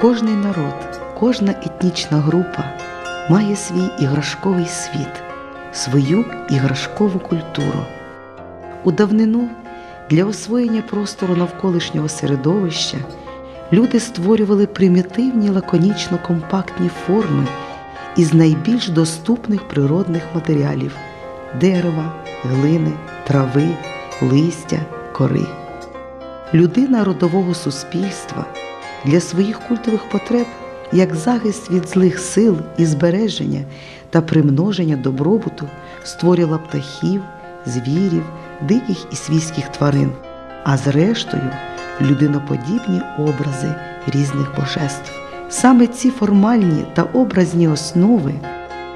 Кожний народ, кожна етнічна група має свій іграшковий світ, свою іграшкову культуру. У давнину для освоєння простору навколишнього середовища люди створювали примітивні лаконічно компактні форми із найбільш доступних природних матеріалів дерева, глини, трави, листя, кори. Людина родового суспільства для своїх культових потреб як захист від злих сил і збереження та примноження добробуту створила птахів, звірів, диких і свійських тварин, а зрештою людиноподібні образи різних божеств. Саме ці формальні та образні основи,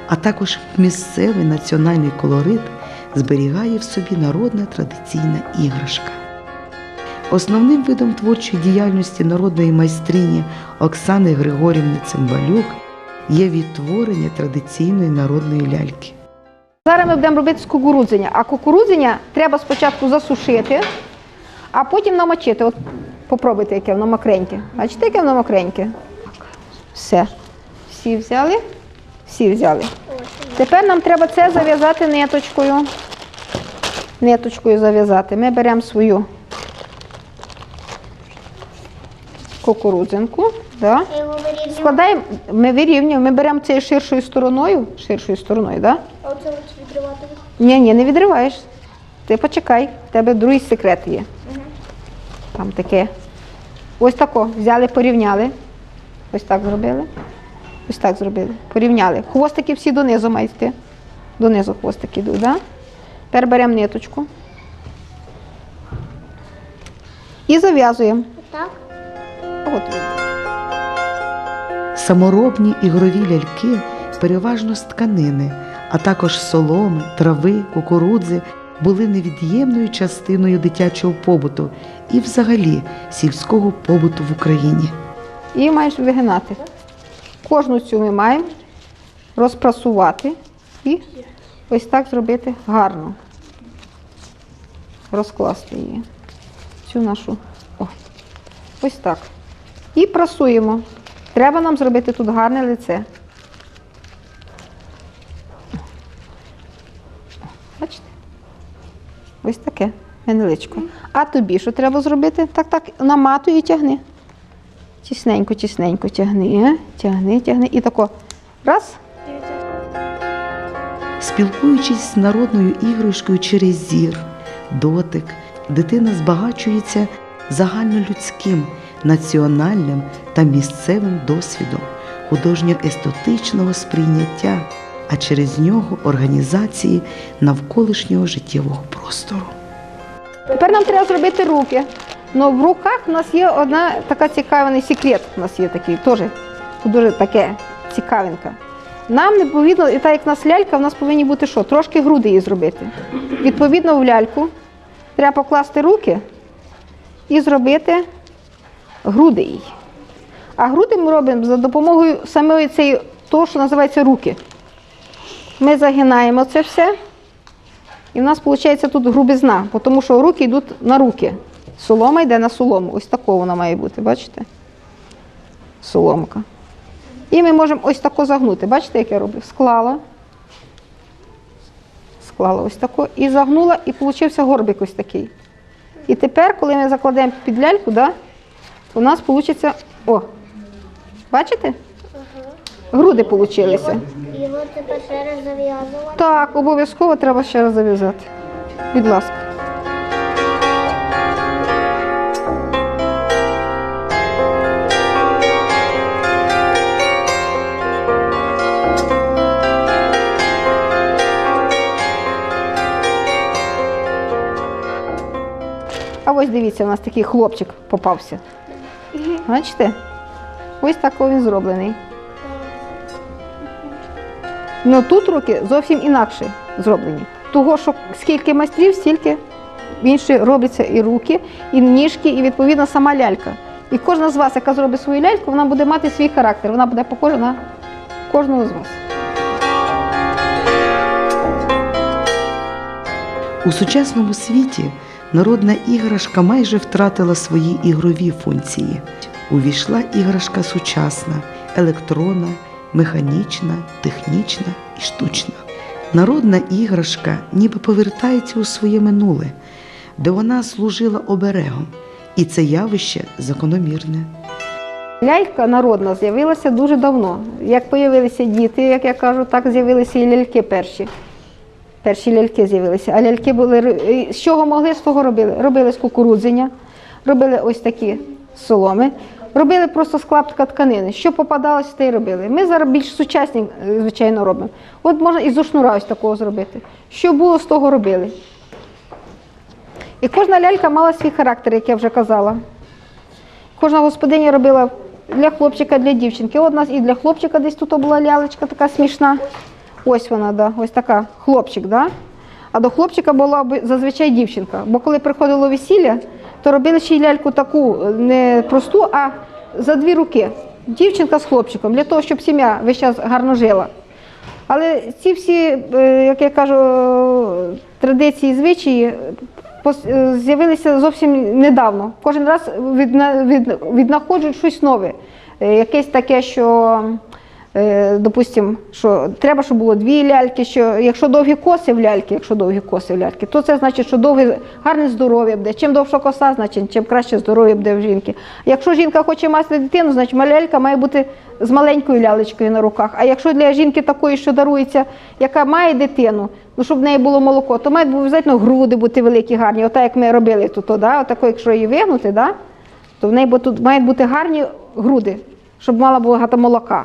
а також місцевий національний колорит зберігає в собі народна традиційна іграшка. Основним видом творчої діяльності народної майстрині Оксани Григорівни Цимбалюк є відтворення традиційної народної ляльки. Зараз ми будемо робити з кукурудзення, а кукурудзення треба спочатку засушити, а потім намочити. От попробуйте, яке воно мокреньке. Бачите, яке воно мокреньке? Все. Всі взяли? Всі взяли. Тепер нам треба це зав'язати ниточкою. Ниточкою зав'язати. Ми беремо свою кукурудзинку. Да? Складаємо, ми вирівнюємо, ми беремо цією ширшою стороною, ширшою стороною, да? А оце от відривати. Ні, ні, не відриваєш. Ти почекай, в тебе другий секрет є. Там таке. Ось тако. Взяли, порівняли. Ось так зробили. Ось так зробили. Порівняли. Хвостики всі донизу мають йти. Донизу хвостики йдуть, да? Тепер беремо ниточку. І зав'язуємо. Так? От. Саморобні ігрові ляльки переважно з тканини, а також соломи, трави, кукурудзи були невід'ємною частиною дитячого побуту і взагалі сільського побуту в Україні. І маєш вигинати. Кожну цю ми маємо розпрасувати і ось так зробити гарно. Розкласти її. Цю нашу. О, ось так. І прасуємо. Треба нам зробити тут гарне лице. Бачите? Ось таке невеличко. А тобі що треба зробити? Так, так, наматуй і тягни. Тісненько, тісненько тягни, тягни, тягни. І тако. Раз. Спілкуючись з народною іграшкою через зір, дотик, дитина збагачується загальнолюдським, національним та місцевим досвідом художньо-естетичного сприйняття, а через нього організації навколишнього життєвого простору. Тепер нам треба зробити руки. Ну, в руках у нас є одна така цікавий секрет. У нас є такий теж дуже таке цікавинка. Нам відповідно, і так як в нас лялька, в нас повинні бути що? Трошки груди її зробити. Відповідно, в ляльку треба покласти руки і зробити груди їй. А груди ми робимо за допомогою самої цієї, того, що називається руки. Ми загинаємо це все. І в нас виходить тут грубизна, тому що руки йдуть на руки. Солома йде на солому. Ось такого вона має бути, бачите? Соломка. І ми можемо ось тако загнути. Бачите, як я роблю? Склала. Склала ось тако. І загнула, і получився горбик ось такий. І тепер, коли ми закладемо під ляльку, да, у нас вийде. О! Бачите? Груди получилися. Його тепер ще раз зав'язувати. Так, обов'язково треба ще раз зав'язати. Будь ласка. А ось дивіться, у нас такий хлопчик попався. Бачите? Ось так він зроблений. Ну тут руки зовсім інакше зроблені. Того, що скільки майстрів, стільки інші робляться і руки, і ніжки, і відповідно сама лялька. І кожна з вас, яка зробить свою ляльку, вона буде мати свій характер, вона буде похожа на кожного з вас. У сучасному світі народна іграшка майже втратила свої ігрові функції. Увійшла іграшка сучасна, електронна, механічна, технічна і штучна. Народна іграшка ніби повертається у своє минуле, де вона служила оберегом, і це явище закономірне. Лялька народна з'явилася дуже давно. Як з'явилися діти, як я кажу, так з'явилися і ляльки перші. Перші ляльки з'явилися. А ляльки були з чого могли, з того робили. Робили з кукурудзення, робили ось такі соломи, робили просто з тканини. Що попадалось, те й робили. Ми зараз більш сучасні, е, звичайно, робимо. От можна і зо ось такого зробити. Що було, з того робили. І кожна лялька мала свій характер, як я вже казала. Кожна господиня робила для хлопчика, для дівчинки. От у нас і для хлопчика десь тут була лялечка така смішна. Ось вона, да, ось така, хлопчик, да? А до хлопчика була зазвичай дівчинка. Бо коли приходило весілля, то робили ще й ляльку таку е, не просту, а за дві руки. Дівчинка з хлопчиком, для того, щоб сім'я весь час гарно жила. Але ці всі, е, як я кажу, традиції, звичаї е, з'явилися зовсім недавно. Кожен раз відна- віднаходжують щось нове. Якесь таке, що, допустим, що треба, щоб було дві ляльки, що якщо довгі коси в ляльки, якщо довгі коси в ляльки, то це значить, що довге, гарне здоров'я буде. Чим довша коса, значить, чим краще здоров'я буде в жінки. Якщо жінка хоче мати дитину, значить лялька має бути з маленькою лялечкою на руках. А якщо для жінки такої, що дарується, яка має дитину, ну щоб в неї було молоко, то мають обов'язково груди бути великі, гарні. Отак, як ми робили тут, то, да? Отако, якщо її вигнути, да? то в неї тут мають бути гарні груди, щоб мала багато молока.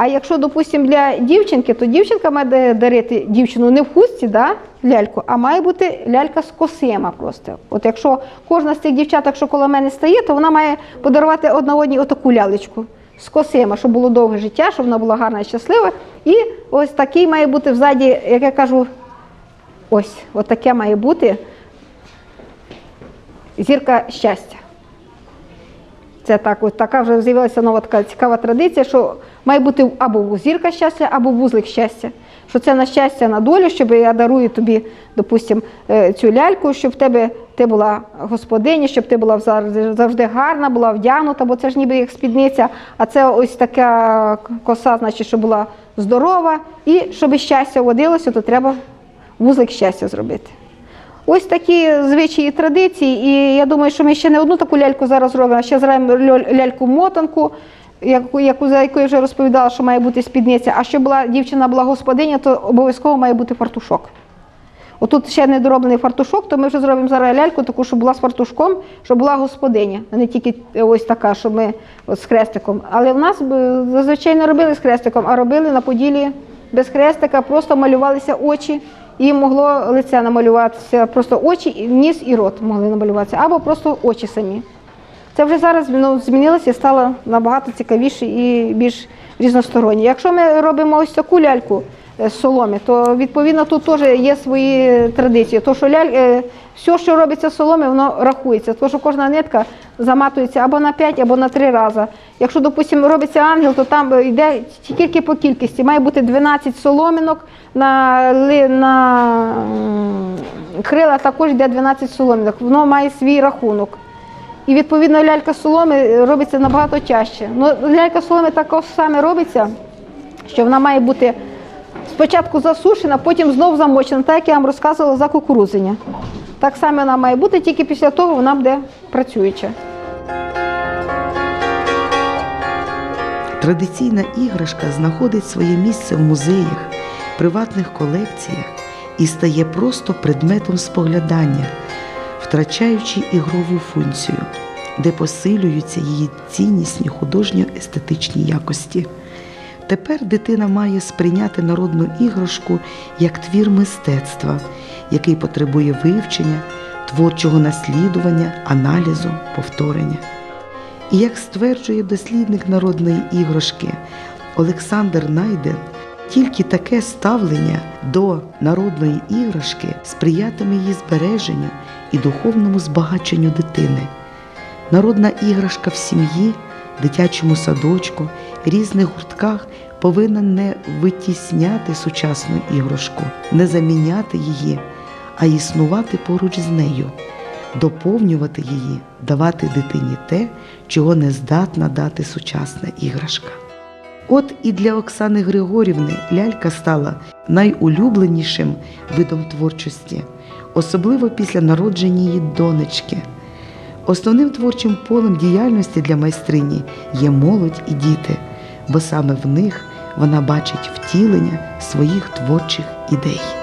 А якщо, допустимо, для дівчинки, то дівчинка має дарити дівчину не в хустці, да, ляльку, а має бути лялька з косима просто. От якщо кожна з цих дівчаток, що коло мене стає, то вона має подарувати одна одній отаку лялечку з косима, щоб було довге життя, щоб вона була гарна і щаслива. І ось такий має бути взаді, як я кажу, ось, от таке має бути зірка щастя. Це так, от така вже з'явилася нова така цікава традиція, що має бути або зірка щастя, або вузлик щастя. Що це на щастя, на долю, щоб я дарую тобі, допустим, е, цю ляльку, щоб в тебе ти була господиня, щоб ти була завжди гарна, була вдягнута, бо це ж ніби як спідниця, а це ось така коса, значить, щоб була здорова. І щоб щастя водилося, то треба вузлик щастя зробити. Ось такі звичаї і традиції, і я думаю, що ми ще не одну таку ляльку зараз робимо, а ще зробимо ляльку-мотанку, яку, за яку я вже розповідала, що має бути спідниця. А щоб була дівчина була господиня, то обов'язково має бути фартушок. Отут ще не дороблений фартушок, то ми вже зробимо зараз ляльку, таку, щоб була з фартушком, щоб була господиня, а не тільки ось така, щоб ми от з хрестиком. Але в нас зазвичай не робили з хрестиком, а робили на поділі без хрестика, просто малювалися очі, і могло лице намалюватися, просто очі, ніс і рот могли намалюватися, або просто очі самі. Це вже зараз ну, змінилося і стало набагато цікавіше і більш різностороннє. Якщо ми робимо ось таку ляльку з соломи, то відповідно тут теж є свої традиції. То, що ляль, е, все, що робиться з соломи, воно рахується. То, що кожна нитка заматується або на 5, або на 3 рази. Якщо, допустимо, робиться ангел, то там е, йде тільки по кількості. Має бути 12 соломинок, на, на крила також йде 12 соломинок. Воно має свій рахунок. І відповідно лялька соломи робиться набагато тяжче. Ну, лялька соломи також саме робиться, що вона має бути спочатку засушена, потім знов замочена, так як я вам розказувала за кукурудзення. Так само вона має бути, тільки після того вона буде працююча. Традиційна іграшка знаходить своє місце в музеях, приватних колекціях і стає просто предметом споглядання, втрачаючи ігрову функцію, де посилюються її ціннісні художньо-естетичні якості. Тепер дитина має сприйняти народну іграшку як твір мистецтва, який потребує вивчення, творчого наслідування, аналізу, повторення. І як стверджує дослідник народної іграшки Олександр Найден, тільки таке ставлення до народної іграшки сприятиме її збереженню і духовному збагаченню дитини. Народна іграшка в сім'ї, дитячому садочку, різних гуртках повинна не витісняти сучасну іграшку, не заміняти її, а існувати поруч з нею. доповнювати її, давати дитині те, чого не здатна дати сучасна іграшка. От і для Оксани Григорівни лялька стала найулюбленішим видом творчості, особливо після народження її донечки. Основним творчим полем діяльності для майстрині є молодь і діти, бо саме в них вона бачить втілення своїх творчих ідей.